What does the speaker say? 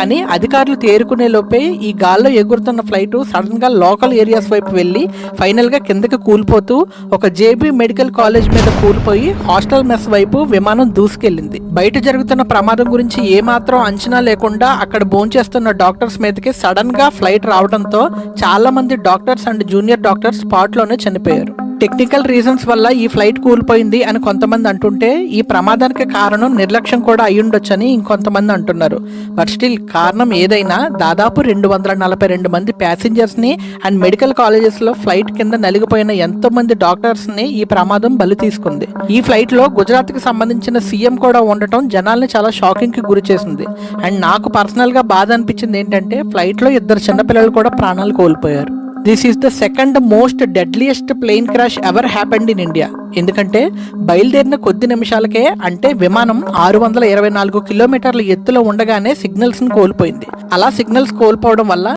కానీ అధికారులు తేరుకునే లోపే ఈ గాల్లో ఎగురుతున్న ఫ్లైట్ సడన్గా లోకల్ ఏరియాస్ వైపు వెళ్ళి ఫైనల్గా కిందకి కూలిపోతూ ఒక జేబీ మెడికల్ కాలేజ్ మీద కూలిపోయి హాస్టల్ మెస్ వైపు విమానం దూసుకెళ్ళింది బయట జరుగుతున్న ప్రమాదం గురించి ఏమాత్రం అంచనా లేకుండా అక్కడ భోంచేస్తున్న డాక్టర్స్ మీదకి సడన్గా ఫ్లైట్ రావడంతో చాలా మంది డాక్టర్స్ అండ్ జూనియర్ డాక్టర్స్ స్పాట్లోనే చనిపోయారు. టెక్నికల్ రీజన్స్ వల్ల ఈ ఫ్లైట్ కూలిపోయింది అని కొంతమంది అంటుంటే ఈ ప్రమాదానికి కారణం నిర్లక్ష్యం కూడా అయ్యుండొచ్చని ఇంకొంతమంది అంటున్నారు. బట్ స్టిల్ కారణం ఏదైనా దాదాపు రెండు వందల నలభై రెండు మంది ప్యాసింజర్స్ని అండ్ మెడికల్ కాలేజెస్లో ఫ్లైట్ కింద నలిగిపోయిన ఎంతో మంది డాక్టర్స్ని ఈ ప్రమాదం బలి తీసుకుంది. ఈ ఫ్లైట్లో గుజరాత్కి సంబంధించిన సీఎం కూడా ఉండటం జనాల్ని చాలా షాకింగ్కి గురి చేసింది. అండ్ నాకు పర్సనల్గా బాధ అనిపించింది ఏంటంటే ఫ్లైట్లో ఇద్దరు చిన్నపిల్లలు కూడా ప్రాణాలు కోల్పోయారు. This is the second most deadliest plane crash ever happened in India ఎందుకంటే బయలుదేరిన కొద్ది నిమిషాలకే అంటే విమానం ఆరు వందల ఇరవై నాలుగు కిలోమీటర్ల ఎత్తులో ఉండగానే సిగ్నల్స్ను కోల్పోయింది. అలా సిగ్నల్స్ కోల్పోవడం వల్ల